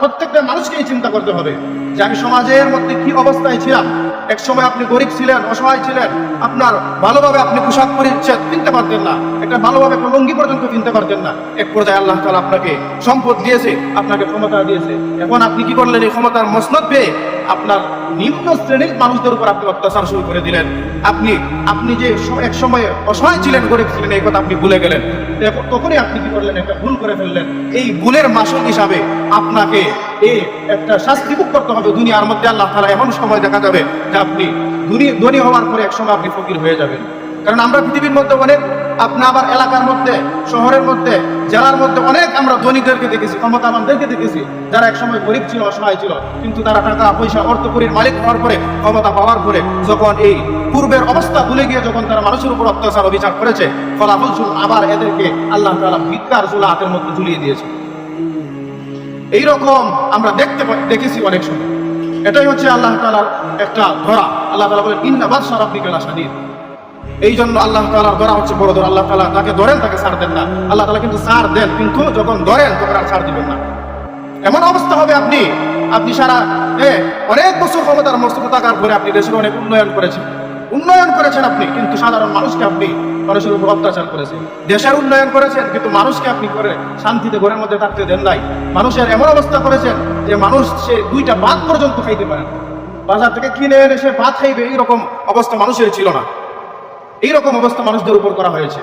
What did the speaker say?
প্রত্যেকটা মানুষকেই চিন্তা করতে হবে যে আমি সমাজের মধ্যে কি অবস্থায় ছিলাম। এক সময় আপনি গরিব ছিলেন, অসহায় ছিলেন, আপনার ভালোভাবে আপনি পোশাক পরিচ্ছেদ কিনতে পারতেন না, একটা ভালোভাবে লুঙ্গি পর্যন্ত কিনতে পারতেন না। এক পর্যায়ে আল্লাহ তালা আপনাকে সম্পদ দিয়েছে, আপনাকে ক্ষমতা দিয়েছে। এখন আপনি কি করলেন? এই ক্ষমতার মসনদ পেয়ে আপনার নিম্ন শ্রেণির মানুষদের উপর আপনি অত্যাচার শুরু করে দিলেন। আপনি আপনি যে এক সময় অসহায় ছিলেন, গরিব ছিলেন, এই কথা আপনি ভুলে গেলেন। তখনই আপনি কি করলেন? একটা ভুল করে ফেললেন। এই ভুলের মাসুল হিসাবে আপনাকে এই একটা শাস্তি করতে হবে দুনিয়ার মধ্যে, আল্লাহ তালা এমন সময় দেখা যাবে যে আপনি ধনী হওয়ার পরে এক সময় আপনি ফকির হয়ে যাবেন। কারণ আমরা পৃথিবীর মধ্যে অনেক, আপনি আবার এলাকার মধ্যে, শহরের মধ্যে, জেলার মধ্যে অনেক আমরা ধনীদেরকে দেখেছি, ক্ষমতাবানদেরকে দেখেছি, যারা একসময় গরিব ছিল, অসহায় ছিল, কিন্তু তারা টাকা, পয়সা অর্থকরীর মালিক হওয়ার পরে, ক্ষমতা পাওয়ার পরে, যখন এই পূর্বের অবস্থা ভুলে গিয়ে যখন তারা মানুষের উপর অত্যাচার অভিযোগ করেছে, ফলাফল শুন আবার এদেরকে আল্লাহ তালা ভিক্ষার চুলা হাতের মধ্যে ঝুলিয়ে দিয়েছে। এইরকম আমরা দেখতে দেখেছি অনেক সময়। এটাই হচ্ছে আল্লাহ তালার একটা ধরা। আল্লাহ তালা বলেন ইন্নাবাদ সারাফিকেল আসাদিন এই জন্য আল্লাহ তালার ধরা হচ্ছে বড় ধরা। আল্লাহ তালা তাকে ধরেন, তাকে ছাড় দেন না। আল্লাহ তালা কিন্তু ছাড় দেন, কিন্তু যখন ধরেন, তখন আর ছাড় দিবেন না। এমন অবস্থা হবে আপনি আপনি সারা অনেক বছর ক্ষমতার মস্তক থাকার পরে আপনি দেশের অনেক উন্নয়ন করেছেন। উন্নয়ন করেছেন আপনি, কিন্তু সাধারণ মানুষকে আপনি মানুষের উপর অত্যাচার করেছেন। দেশের উন্নয়ন করেছেন, কিন্তু মানুষকে আপনি করে শান্তিতে ঘরের মধ্যে থাকতে দেন নাই। মানুষের এমন অবস্থা করেছেন যে মানুষ সে দুইটা ভাত পর্যন্ত খাইতে পারে বাজার থেকে কিনে এনে সে ভাত খাইবে, এইরকম অবস্থা মানুষের ছিল না। এইরকম অবস্থা মানুষদের উপর করা হয়েছে।